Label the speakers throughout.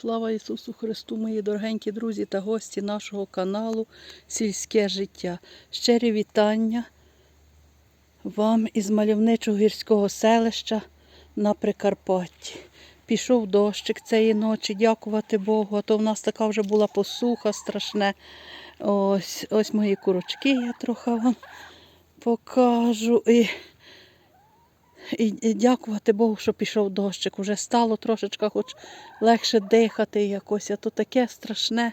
Speaker 1: Слава Ісусу Христу, мої дорогенькі друзі та гості нашого каналу Сільське життя. Щирі вітання вам із мальовничого гірського селища на Прикарпатті. Пішов дощик цієї ночі, дякувати Богу, а то в нас така вже була посуха страшне. Ось, ось мої курочки, я трохи вам покажу. І і, дякувати Богу, що пішов дощик. Уже стало трошечки хоч легше дихати якось, а то таке страшне.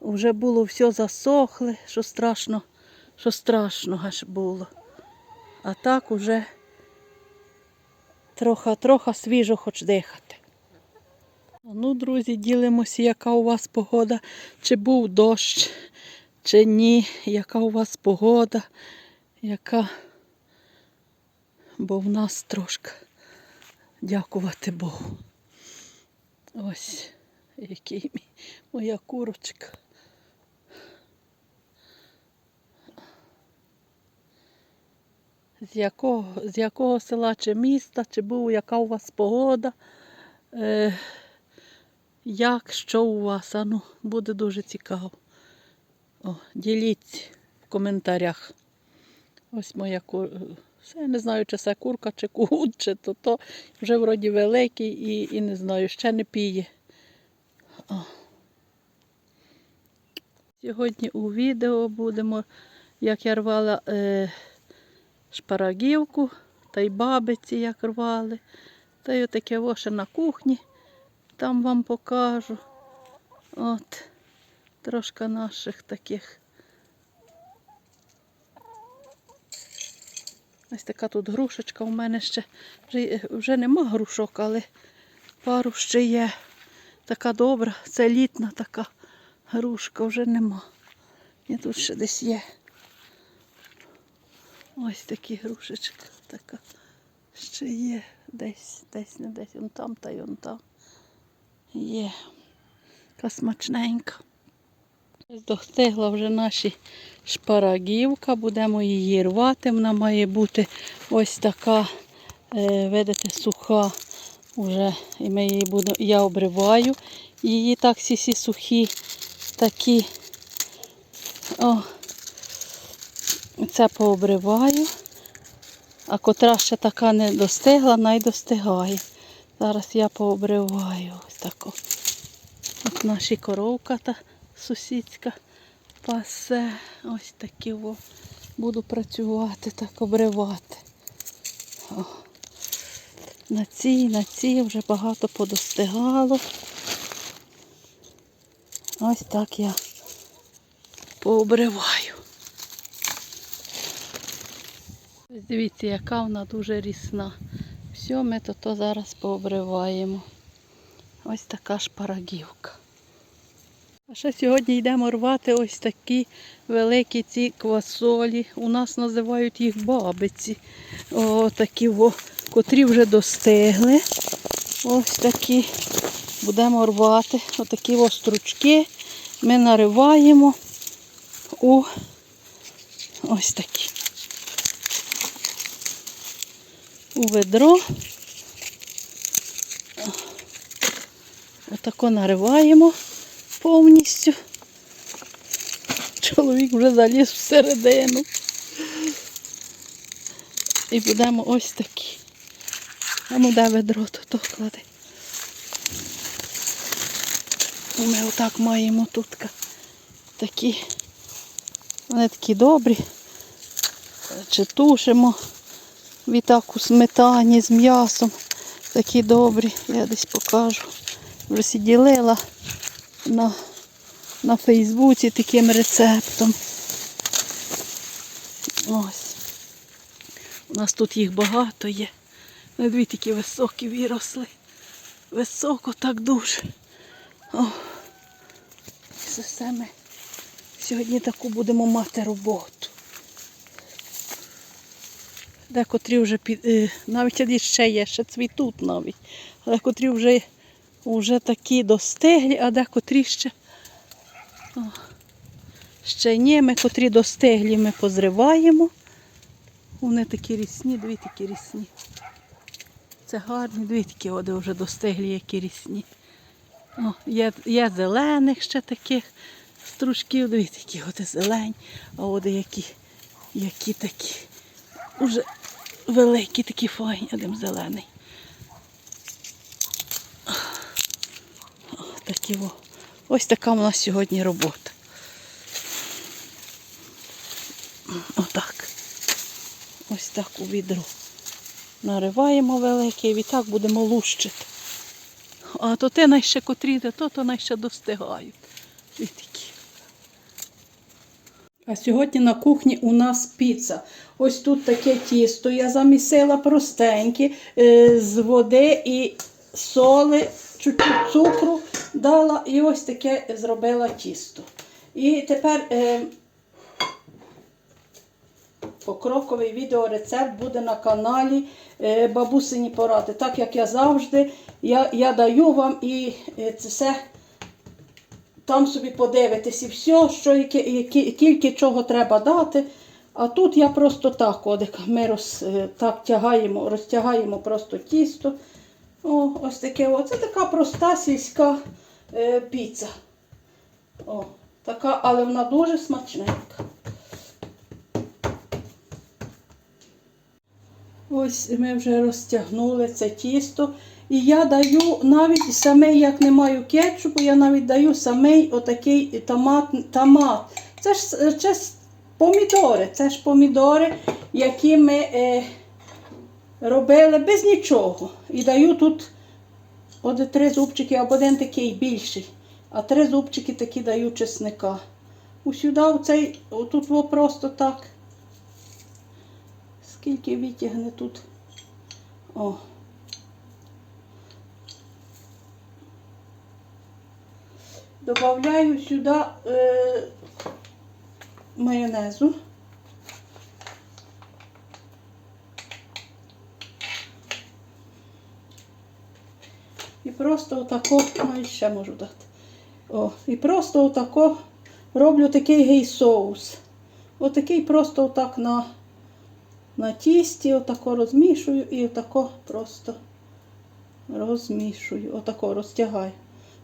Speaker 1: Вже було все засохле, що страшно, що страшно аж було. А так уже трохи, трохи свіжо хоч дихати. Ну, друзі, ділимося, яка у вас погода, чи був дощ, чи ні, яка у вас погода, яка бо в нас трошки дякувати Богу. Ось який мій, моя курочка. З якого, з якого села чи міста, чи був, яка у вас погода, е, як, що у вас, а ну, буде дуже цікаво. О, діліться в коментарях. Ось моя курка. Все, не знаю, чи це курка, чи кут, чи то то вже вроді великий і, і не знаю, ще не піє. О. Сьогодні у відео будемо, як я рвала е, шпарагівку, та й бабиці як рвали. Та й отаке воше на кухні, там вам покажу. От, трошки наших таких. Ось така тут грушечка у мене ще. Вже, вже нема грушок, але пару ще є. Така добра, це літна така грушка, вже нема. І тут ще десь є. Ось такі грушечка така. Ще є десь, десь, не десь, он там та й он там. Є. Така смачненька. Достигла вже наші шпарагівка, будемо її рвати. Вона має бути ось така, е, видите, суха. Уже, і ми її буду, я обриваю. Її так всі всі сухі, такі. О, це пообриваю. А котра ще така не достигла, най достигає. Зараз я пообриваю ось таку. От наші коровка та сусідська пасе. Ось такі о. Буду працювати, так обривати. О. На цій, на цій вже багато подостигало. Ось так я пообриваю. Дивіться, яка вона дуже рісна. Все, ми то, зараз пообриваємо. Ось така шпарагівка. А ще сьогодні йдемо рвати ось такі великі ці квасолі. У нас називають їх бабиці. О, такі, о, котрі вже достигли. Ось такі. Будемо рвати. Отакі ось стручки. Ми нариваємо у ось такі. У ведро. Отако нариваємо повністю. Чоловік вже заліз всередину. І будемо ось такі. А ну де ведро то, клади. Ми отак маємо тут такі. Вони такі добрі. Чи тушимо відтак у сметані з м'ясом. Такі добрі. Я десь покажу. Вже сиділила на, на Фейсбуці таким рецептом. Ось. У нас тут їх багато є. Вони дві такі високі виросли. Високо так дуже. О. Це все ми сьогодні таку будемо мати роботу. Декотрі вже під, е, навіть ще є, ще цвітуть навіть. Але котрі вже вже такі достиглі, а декотрі ще о, ще ні, ми котрі достиглі ми позриваємо. Вони такі рісні, дві такі рісні. Це гарні, дві такі води вже достиглі, які рісні. О, є, є зелених ще таких стружків. Дивіться, які от зелені, а от які, які такі. Уже великі такі файні, один зелений. Такі о. Ось така у нас сьогодні робота. Отак. Ось так у відро. Нариваємо велике і відтак будемо лущити. А то те найще котрі, то то найще достигають. І такі. А сьогодні на кухні у нас піца. Ось тут таке тісто. Я замісила простеньке е, з води і соли, чуть-чуть цукру дала і ось таке зробила тісто. І тепер е, покроковий відеорецепт буде на каналі е, Бабусині поради. Так як я завжди, я, я даю вам і е, це все там собі подивитись і все, що які, які, тільки чого треба дати. А тут я просто так, от, ми роз, е, так тягаємо, розтягаємо просто тісто. О, ось таке. О. Це така проста сільська е, піца. О, така, але вона дуже смачненька. Ось ми вже розтягнули це тісто. І я даю навіть самий, як не маю кетчупу, я навіть даю самий отакий томат. томат. Це ж, це помідори. Це ж помідори, які ми е, робили без нічого. І даю тут от три зубчики, або один такий більший. А три зубчики такі даю чесника. Усюди оцей, отут просто так. Скільки витягне тут. О. Добавляю сюди е, майонезу. Просто отако, ну і ще можу дати. О, і просто отако роблю такий гей-соус. Отакий просто отак на, на тісті, отако розмішую і отако просто розмішую, отако розтягаю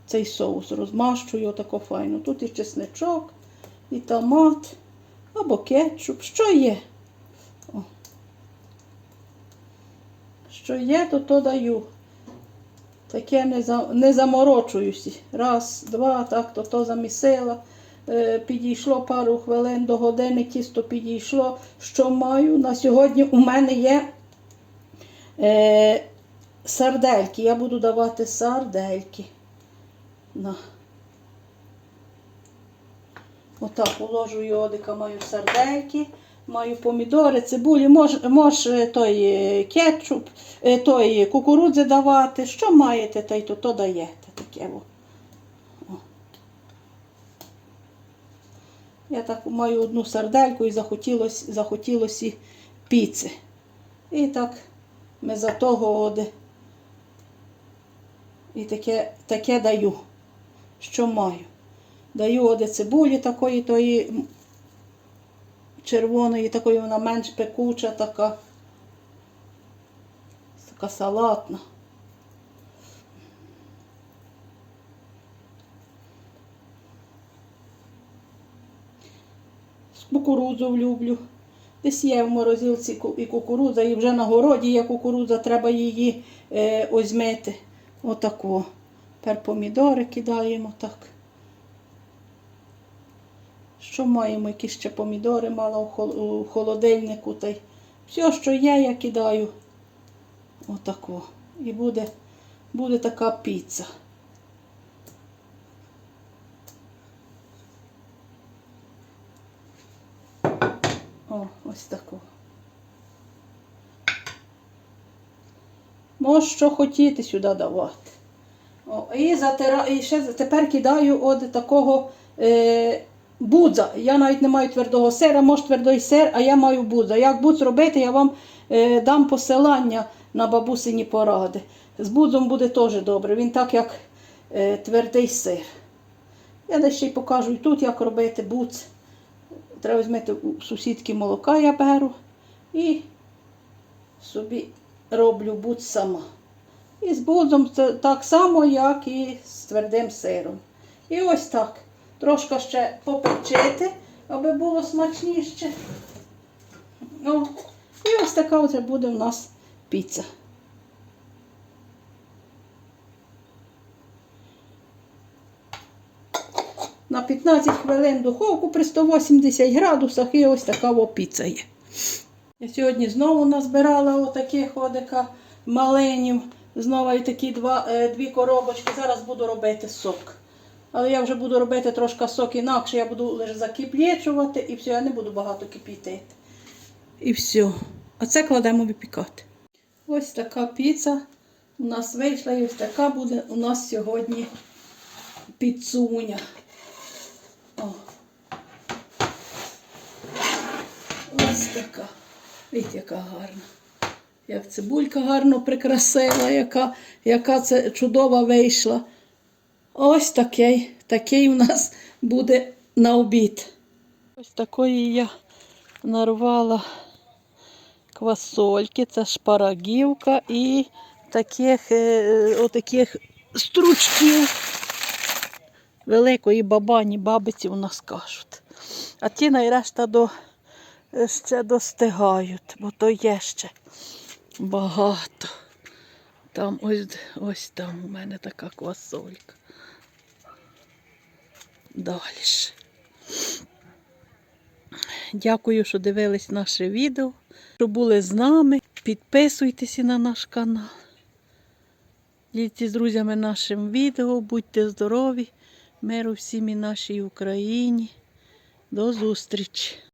Speaker 1: цей соус, розмащую отако файно. Тут і чесничок, і томат, або кетчуп, що є. О. Що є, то то даю. Таке не за, не заморочуюся. Раз, два, так, то то замісила. Е, підійшло пару хвилин до години, тісто підійшло. Що маю? На сьогодні у мене є е, сардельки. Я буду давати сардельки. На. Отак уложу йодика, маю сардельки, маю помідори, цибулі, мож, мож е, той е, кетчуп, е, той кукурудзи давати. Що маєте, та й то, то даєте. Таке. О. Я так маю одну сардельку і захотілося, захотілося піци. І так ми за того оде. І таке, таке даю, що маю. Даю оде цибулі такої, тої червоної, такої вона менш пекуча, така, така салатна. Кукурудзу люблю. Десь є в морозилці і кукурудза, і вже на городі є кукурудза, треба її е, озьмити. Отако. Тепер помідори кидаємо так. Що маємо? Які ще помідори мала у холодильнику. Та й все, що є, я кидаю. Отако. І буде, буде така піца. О, ось таку. Можеш що хотіти сюди давати. О, і, затира... і ще тепер кидаю от такого е... будза. Я навіть не маю твердого сира, може твердий сир, а я маю будза. Як будз робити, я вам е... дам посилання на бабусині поради. З будзом буде теж добре. Він так, як е... твердий сир. Я десь ще й покажу і тут, як робити будз. Треба візьмати у сусідки молока, я беру і собі роблю будь сама. І з будом це так само, як і з твердим сиром. І ось так. Трошки ще попечити, аби було смачніше. О, і ось така вже буде в нас піца. На 15 хвилин духовку при 180 градусах і ось така о піца є. Я сьогодні знову назбирала отаких одика маленів. Знову і такі два, е, дві коробочки. Зараз буду робити сок. Але я вже буду робити трошки сок інакше, я буду лише закип'ячувати і все, я не буду багато кип'ятити. І все. А це кладемо випікати. Ось така піца у нас вийшла і ось така буде у нас сьогодні піцуня. О. Ось така. Видите, яка гарна. Як цибулька гарно прикрасила, яка, яка це чудова вийшла. Ось такий, такий у нас буде на обід. Ось такої я нарвала квасольки, це шпарагівка і таких, е, отаких стручків великої бабані бабиці у нас кажуть. А ті найрешта до, е, ще достигають, бо то є ще багато. Там ось, ось там у мене така квасолька. Далі. Дякую, що дивились наше відео, що були з нами. Підписуйтеся на наш канал. Діліться з друзями нашим відео, будьте здорові, миру всім і нашій Україні. До зустрічі!